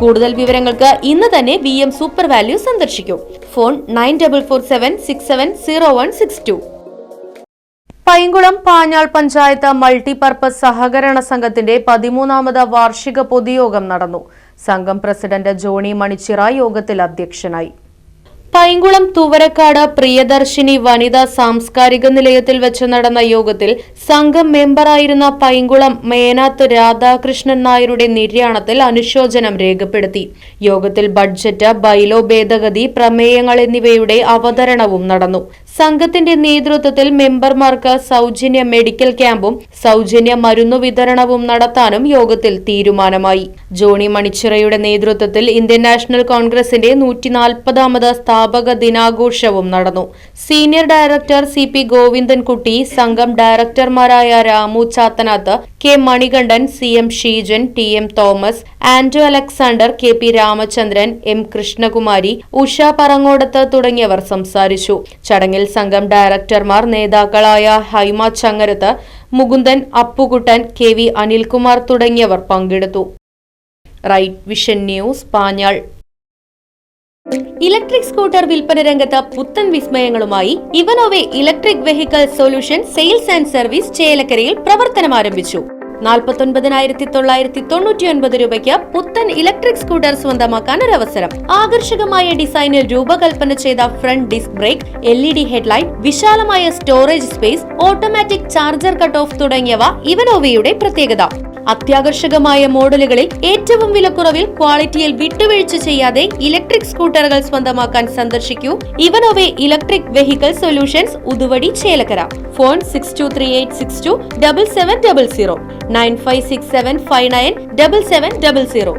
കൂടുതൽ വിവരങ്ങൾക്ക് ഇന്ന് തന്നെ വി എം സൂപ്പർ വാല്യൂ സന്ദർശിക്കൂ. Phone nine double four seven six seven zero one six two Painkulam Panjal panchayat multipurpose സഹകരണ സംഘത്തിന്റെ പതിമൂന്നാമത് വാർഷിക പൊതുയോഗം നടന്നു. സംഘം പ്രസിഡന്റ് ജോണി മണിച്ചിറ യോഗത്തിൽ അധ്യക്ഷനായി. പൈങ്കുളം തുവരക്കാട് പ്രിയദർശിനി വനിതാ സാംസ്കാരിക നിലയത്തിൽ വെച്ച് നടന്ന യോഗത്തിൽ സംഘം മെമ്പറായിരുന്ന പൈങ്കുളം മേനാത്ത് രാധാകൃഷ്ണൻ നായരുടെ നിര്യാണത്തിൽ അനുശോചനം രേഖപ്പെടുത്തി. യോഗത്തിൽ ബഡ്ജറ്റ് ബൈലോ ഭേദഗതി പ്രമേയങ്ങൾ എന്നിവയുടെ അവതരണവും നടന്നു. സംഘത്തിന്റെ നേതൃത്വത്തിൽ മെമ്പർമാർക്ക് സൗജന്യ മെഡിക്കൽ ക്യാമ്പും സൗജന്യ മരുന്നു വിതരണവും നടത്താനും യോഗത്തിൽ തീരുമാനമായി. ജോണി മണിച്ചിറയുടെ നേതൃത്വത്തിൽ ഇന്ത്യൻ നാഷണൽ കോൺഗ്രസിന്റെ നൂറ്റിനാൽപ്പതാമത് സ്ഥാപക ദിനാഘോഷവും നടന്നു. Senior director C P Govindankutty സംഘം ഡയറക്ടർമാരായ Ramu Chathanath K Manikandan C M Sheejan T M Thomas Anto Alexander K P Ramachandran M Krishnakumari Usha Parangodath തുടങ്ങിയവർ സംസാരിച്ചു. ചടങ്ങിൽ സംഘം ഡയറക്ടർമാർ നേതാക്കളായ ഹൈമ ചങ്ങരത്ത് മുകുന്ദൻ അപ്പുകുട്ടൻ കെ വി അനിൽകുമാർ തുടങ്ങിയവർ പങ്കെടുത്തു. Right vision news Panjal. Electric scooter വിൽപ്പന രംഗത്ത് പുത്തൻ വിസ്മയങ്ങളുമായി ഇവനോവെ electric vehicle solution sales and service ചേലക്കരയിൽ പ്രവർത്തനം ആരംഭിച്ചു നാൽപ്പത്തൊൻപതിനായിരത്തി തൊള്ളായിരത്തി തൊണ്ണൂറ്റി ഒൻപത് രൂപയ്ക്ക് പുത്തൻ ഇലക്ട്രിക് സ്കൂട്ടർ സ്വന്തമാക്കാൻ ഒരു അവസരം ആകർഷകമായ ഡിസൈനിൽ രൂപകൽപ്പന ചെയ്ത front disc brake L E D headlight വിശാലമായ storage space automatic charger cut off തുടങ്ങിയവ ഇവനോവയുടെ പ്രത്യേകത. അത്യാകർഷകമായ മോഡലുകളിൽ ഏറ്റവും വിലക്കുറവിൽ ക്വാളിറ്റിയിൽ വിട്ടുവീഴ്ച ചെയ്യാതെ ഇലക്ട്രിക് സ്കൂട്ടറുകൾ സ്വന്തമാക്കാൻ സന്ദർശിക്കൂ. ഇവനോവെ electric vehicle solutions Uthuvadi Chelakkara. Phone six two three eight six two double seven double zero. Nine five six seven five nine double seven double zero